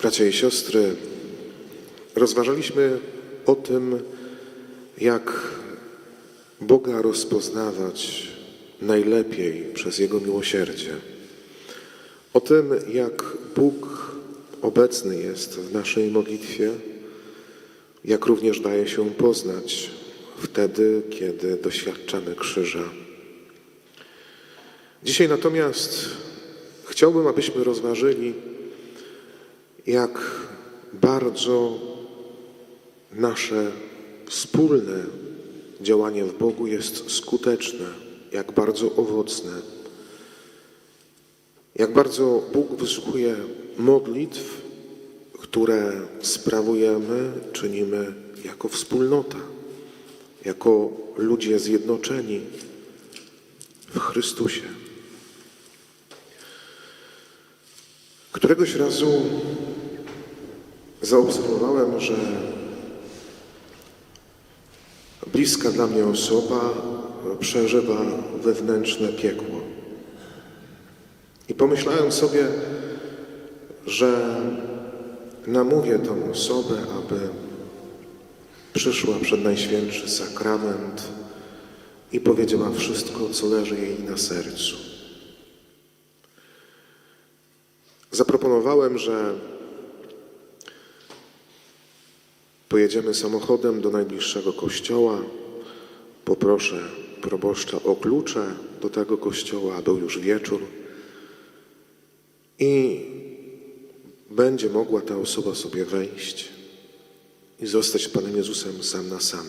Bracia i siostry, rozważaliśmy o tym, jak Boga rozpoznawać najlepiej przez Jego miłosierdzie. O tym, jak Bóg obecny jest w naszej modlitwie, jak również daje się poznać wtedy, kiedy doświadczamy krzyża. Dzisiaj natomiast chciałbym, abyśmy rozważyli, jak bardzo nasze wspólne działanie w Bogu jest skuteczne, jak bardzo owocne, jak bardzo Bóg wysłuchuje modlitw, które sprawujemy, czynimy jako wspólnota, jako ludzie zjednoczeni w Chrystusie. Któregoś razu zaobserwowałem, że bliska dla mnie osoba przeżywa wewnętrzne piekło. I pomyślałem sobie, że namówię tą osobę, aby przyszła przed Najświętszy Sakrament i powiedziała wszystko, co leży jej na sercu. Zaproponowałem, że pojedziemy samochodem do najbliższego kościoła. Poproszę proboszcza o klucze do tego kościoła, a był już wieczór. I będzie mogła ta osoba sobie wejść i zostać z Panem Jezusem sam na sam.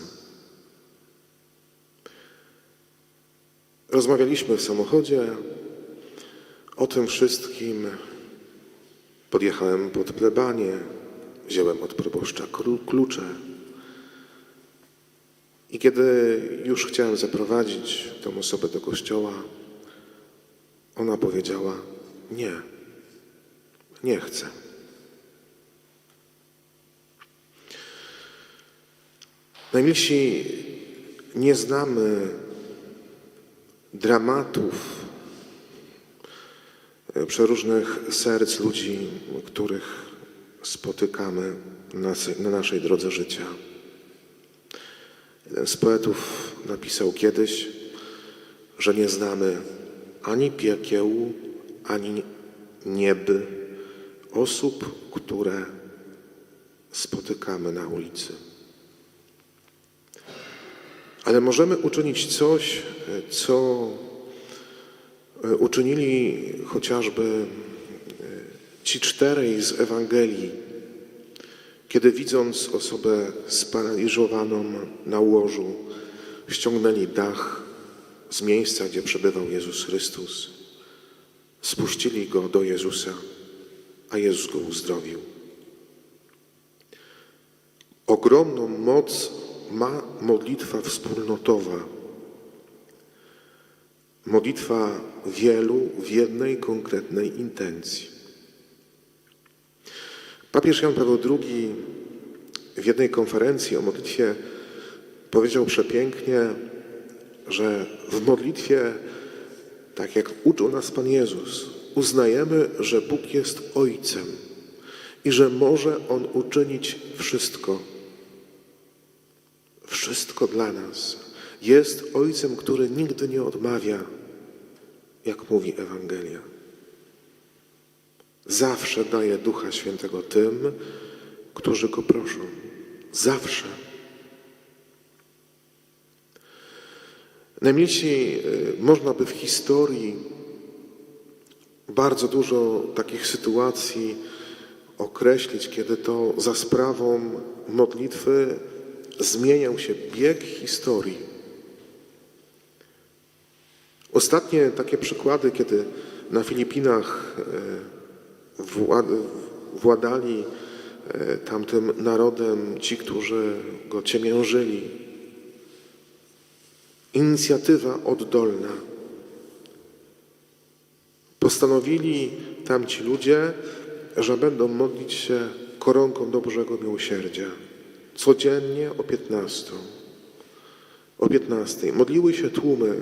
Rozmawialiśmy w samochodzie o tym wszystkim. Podjechałem pod plebanie, wziąłem od proboszcza klucze. I kiedy już chciałem zaprowadzić tę osobę do kościoła, ona powiedziała: Nie, nie chcę. Najmilsi, nie znamy dramatów e, przeróżnych serc ludzi, których spotykamy na, na naszej drodze życia. Jeden z poetów napisał kiedyś, że nie znamy ani piekieł, ani nieby osób, które spotykamy na ulicy. Ale możemy uczynić coś, co e, uczynili chociażby ci czterej z Ewangelii, kiedy widząc osobę sparaliżowaną na łożu, ściągnęli dach z miejsca, gdzie przebywał Jezus Chrystus, spuścili go do Jezusa, a Jezus go uzdrowił. Ogromną moc ma modlitwa wspólnotowa. Modlitwa wielu w jednej konkretnej intencji. Papież Jan Paweł II w jednej konferencji o modlitwie powiedział przepięknie, że w modlitwie, tak jak uczył nas Pan Jezus, uznajemy, że Bóg jest Ojcem i że może On uczynić wszystko. Wszystko dla nas. Jest Ojcem, który nigdy nie odmawia, jak mówi Ewangelia. Zawsze daje Ducha Świętego tym, którzy Go proszą. Zawsze. Najmilsi, y, można by w historii bardzo dużo takich sytuacji określić, kiedy to za sprawą modlitwy zmieniał się bieg historii. Ostatnie takie przykłady, kiedy na Filipinach e, wład- władali e, tamtym narodem ci, którzy go ciemiężyli. Inicjatywa oddolna. Postanowili tamci ludzie, że będą modlić się koronką do Bożego Miłosierdzia. Codziennie o 15. O 15. Modliły się tłumy.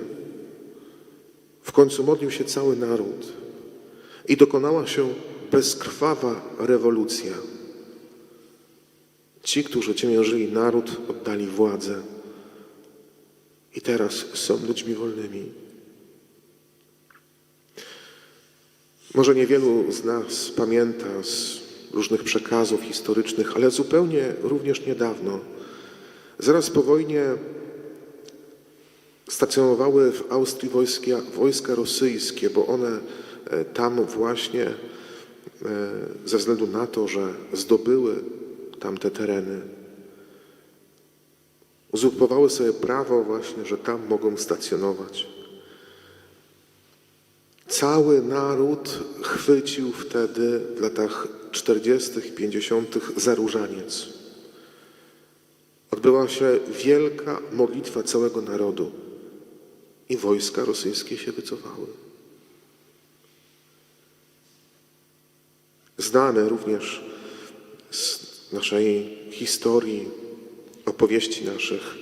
W końcu modlił się cały naród. I dokonała się bezkrwawa rewolucja. Ci, którzy ciemiężyli naród, oddali władzę i teraz są ludźmi wolnymi. Może niewielu z nas pamięta z różnych przekazów historycznych, ale zupełnie również niedawno, zaraz po wojnie stacjonowały w Austrii wojska, wojska rosyjskie, bo one e, tam właśnie ze względu na to, że zdobyły tamte tereny, uzurpowały sobie prawo właśnie, że tam mogą stacjonować. Cały naród chwycił wtedy w latach 40., 50. za różaniec. Odbyła się wielka modlitwa całego narodu i wojska rosyjskie się wycofały. Znane również z naszej historii opowieści naszych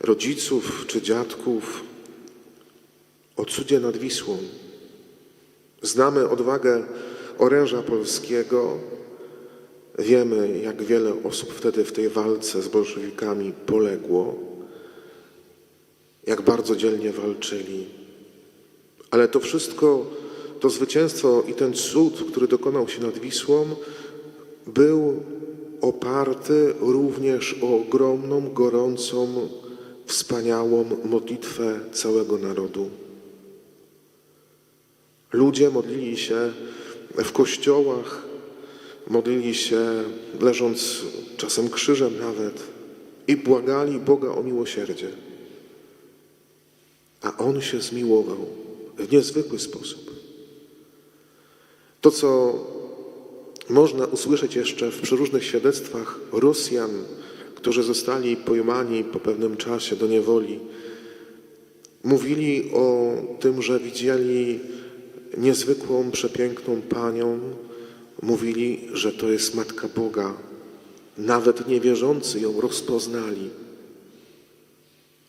rodziców czy dziadków o cudzie nad Wisłą. Znamy odwagę oręża polskiego. Wiemy, jak wiele osób wtedy w tej walce z bolszewikami poległo, jak bardzo dzielnie walczyli. Ale to wszystko, to zwycięstwo i ten cud, który dokonał się nad Wisłą, był oparty również o ogromną, gorącą, wspaniałą modlitwę całego narodu. Ludzie modlili się w kościołach, modlili się leżąc czasem krzyżem nawet i błagali Boga o miłosierdzie. A On się zmiłował w niezwykły sposób. To, co można usłyszeć jeszcze w przeróżnych świadectwach Rosjan, którzy zostali pojmani po pewnym czasie do niewoli, mówili o tym, że widzieli niezwykłą, przepiękną panią, mówili, że to jest Matka Boga. Nawet niewierzący ją rozpoznali.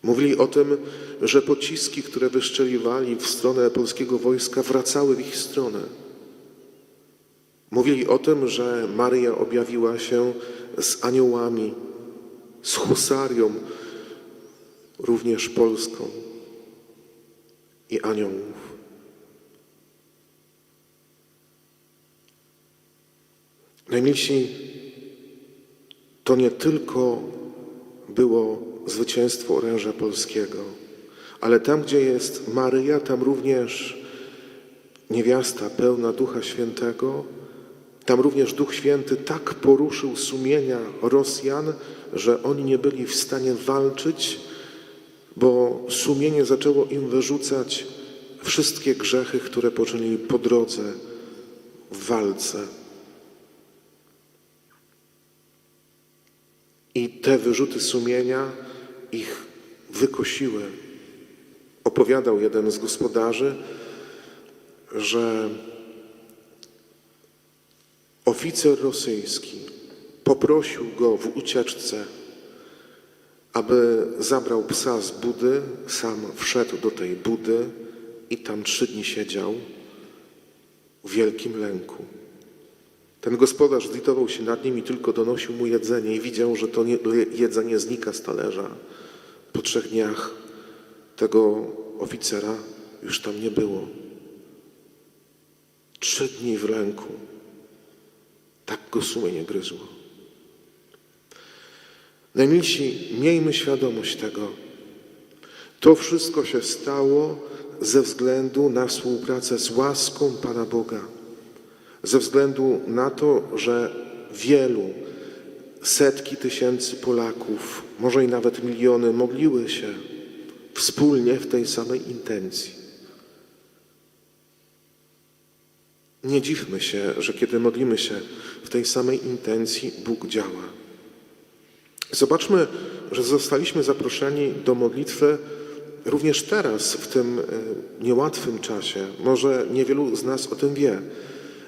Mówili o tym, że pociski, które wyszczeliwali w stronę polskiego wojska, wracały w ich stronę. Mówili o tym, że Maryja objawiła się z aniołami, z husarią, również polską i aniołów. Najmilsi, to nie tylko było zwycięstwo oręża polskiego, ale tam, gdzie jest Maryja, tam również niewiasta pełna Ducha Świętego, tam również Duch Święty tak poruszył sumienia Rosjan, że oni nie byli w stanie walczyć, bo sumienie zaczęło im wyrzucać wszystkie grzechy, które poczynili po drodze w walce. I te wyrzuty sumienia ich wykosiły. Opowiadał jeden z gospodarzy, że oficer rosyjski poprosił go w ucieczce, aby zabrał psa z budy, sam wszedł do tej budy i tam trzy dni siedział w wielkim lęku. Ten gospodarz zlitował się nad nim i tylko donosił mu jedzenie i widział, że to nie, jedzenie znika z talerza. Po trzech dniach tego oficera już tam nie było. Trzy dni w lęku. Go sumienie gryzło. Najmilsi, miejmy świadomość tego. To wszystko się stało ze względu na współpracę z łaską Pana Boga ze względu na to, że wielu, setki tysięcy Polaków, może i nawet miliony modliły się wspólnie w tej samej intencji. Nie dziwmy się, że kiedy modlimy się w tej samej intencji, Bóg działa. Zobaczmy, że zostaliśmy zaproszeni do modlitwy również teraz, w tym e, niełatwym czasie. Może niewielu z nas o tym wie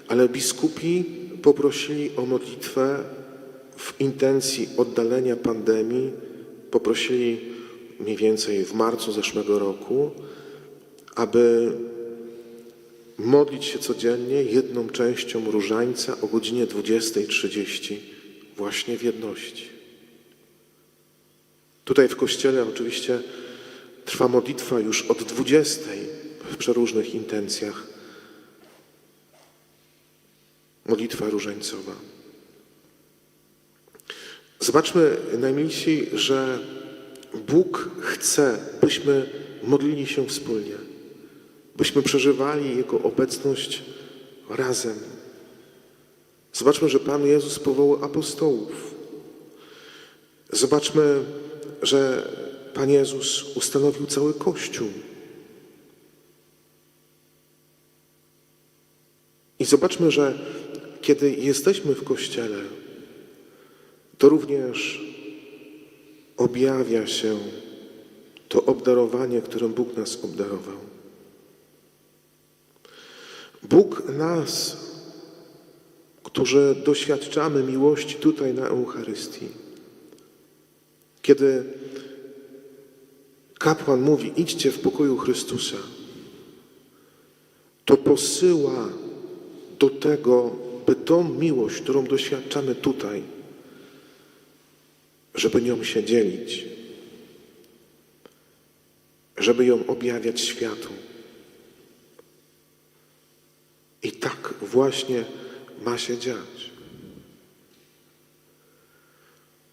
ale biskupi poprosili o modlitwę w intencji oddalenia pandemii. Poprosili mniej więcej w marcu zeszłego roku, aby modlić się codziennie jedną częścią różańca o godzinie 20.30 właśnie w jedności. Tutaj w kościele oczywiście trwa modlitwa już od 20 w przeróżnych intencjach. Modlitwa różańcowa. Zobaczmy, najmilsi, że Bóg chce, byśmy modlili się wspólnie, byśmy przeżywali Jego obecność razem. Zobaczmy, że Pan Jezus powołał apostołów. Zobaczmy, że Pan Jezus ustanowił cały Kościół. I zobaczmy, że kiedy jesteśmy w Kościele, to również objawia się to obdarowanie, którym Bóg nas obdarował. Bóg nas, którzy doświadczamy miłości tutaj na Eucharystii, kiedy kapłan mówi: idźcie w pokoju Chrystusa, to posyła do tego, by tą miłość, którą doświadczamy tutaj, żeby nią się dzielić, żeby ją objawiać światu. I tak właśnie ma się dziać.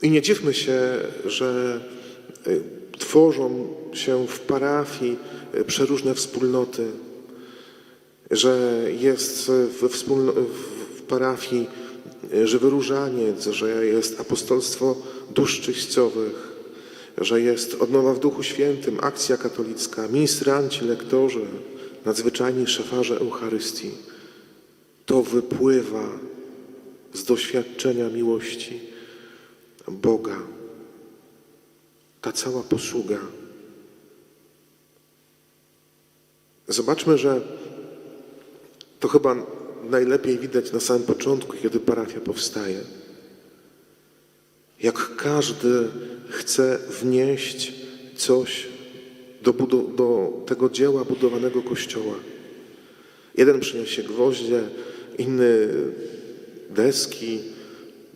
I nie dziwmy się, że y, tworzą się w parafii y, przeróżne wspólnoty, że jest we wspólno, w parafii y, żywy różaniec, że jest apostolstwo dusz czyścowych, że jest odnowa w Duchu Świętym, akcja katolicka, ministranci, lektorzy, nadzwyczajni szefarze Eucharystii. To wypływa z doświadczenia miłości Boga. Ta cała posługa. Zobaczmy, że to chyba najlepiej widać na samym początku, kiedy parafia powstaje. Jak każdy chce wnieść coś do, do tego dzieła budowanego kościoła. Jeden przyniesie gwoździe, inny deski,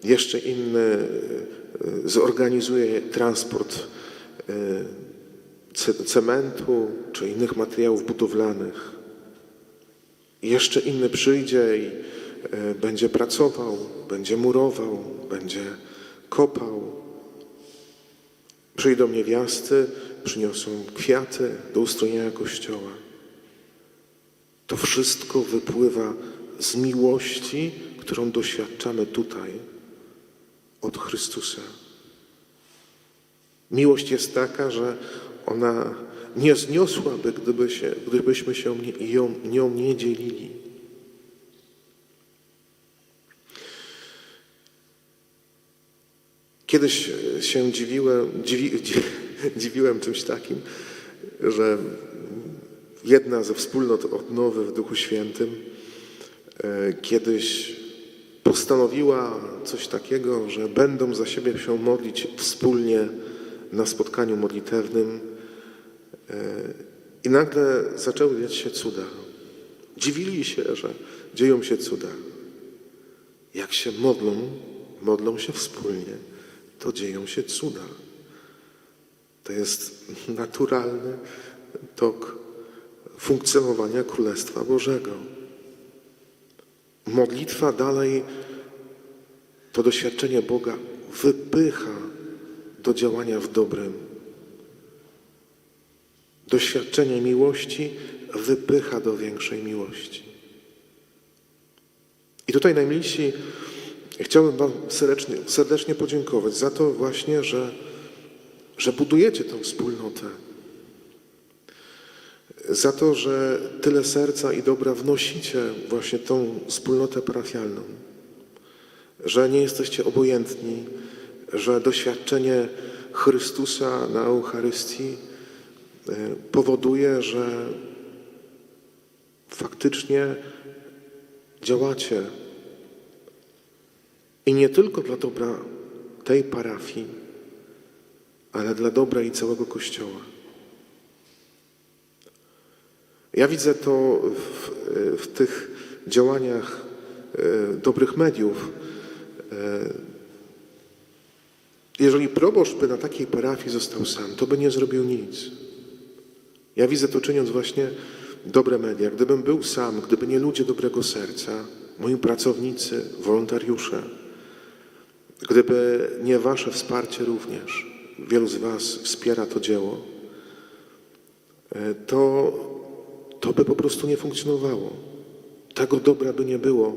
jeszcze inny e, zorganizuje transport e, ce- cementu czy innych materiałów budowlanych. Jeszcze inny przyjdzie i e, będzie pracował, będzie murował, będzie kopał. Przyjdą niewiasty, przyniosą kwiaty do ustrojenia kościoła. To wszystko wypływa z miłości, którą doświadczamy tutaj od Chrystusa. Miłość jest taka, że ona nie zniosłaby, gdyby się, gdybyśmy się ją, nią nie dzielili. Kiedyś się dziwiłem, dziwi, dzi, dziwiłem czymś takim, że jedna ze wspólnot odnowy w Duchu Świętym kiedyś postanowiła coś takiego, że będą za siebie się modlić wspólnie na spotkaniu modlitewnym e, i nagle zaczęły dziać się cuda. Dziwili się, że dzieją się cuda. Jak się modlą, modlą się wspólnie, to dzieją się cuda. To jest naturalny tok funkcjonowania Królestwa Bożego. Modlitwa dalej to doświadczenie Boga wypycha do działania w dobrym. Doświadczenie miłości wypycha do większej miłości. I tutaj najmilsi chciałbym Wam serdecznie, serdecznie podziękować za to właśnie, że, że budujecie tę wspólnotę. Za to, że tyle serca i dobra wnosicie właśnie tą wspólnotę parafialną. Że nie jesteście obojętni, że doświadczenie Chrystusa na Eucharystii e, powoduje, że faktycznie działacie i nie tylko dla dobra tej parafii, ale dla dobra i całego Kościoła. Ja widzę to w, w tych działaniach e, dobrych mediów. E, Jeżeli proboszcz by na takiej parafii został sam, to by nie zrobił nic. Ja widzę to czyniąc właśnie dobre media. Gdybym był sam, gdyby nie ludzie dobrego serca, moi pracownicy, wolontariusze, gdyby nie wasze wsparcie również, wielu z was wspiera to dzieło, e, to, to by po prostu nie funkcjonowało. Tego dobra by nie było.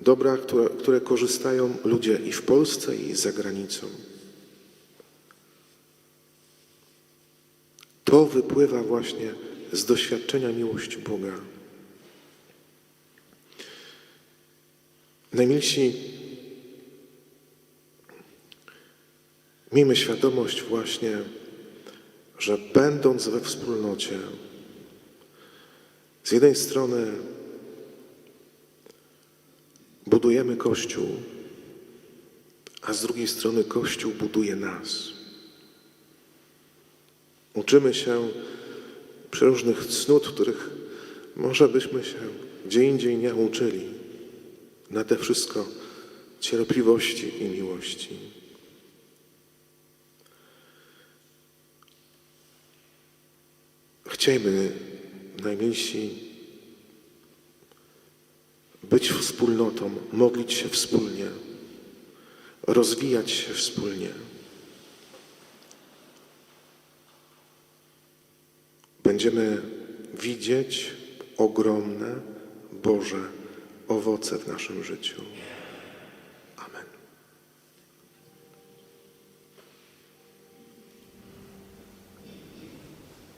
Dobra, które, które korzystają ludzie i w Polsce, i za granicą. To wypływa właśnie z doświadczenia miłości Boga. Najmilsi, miejmy świadomość właśnie, że będąc we wspólnocie, z jednej strony budujemy Kościół, a z drugiej strony Kościół buduje nas. Uczymy się przeróżnych cnót, których może byśmy się gdzie indziej nie uczyli. Nade wszystko cierpliwości i miłości. Chciejmy, najmilsi, być wspólnotą, modlić się wspólnie, rozwijać się wspólnie. Będziemy widzieć ogromne Boże owoce w naszym życiu.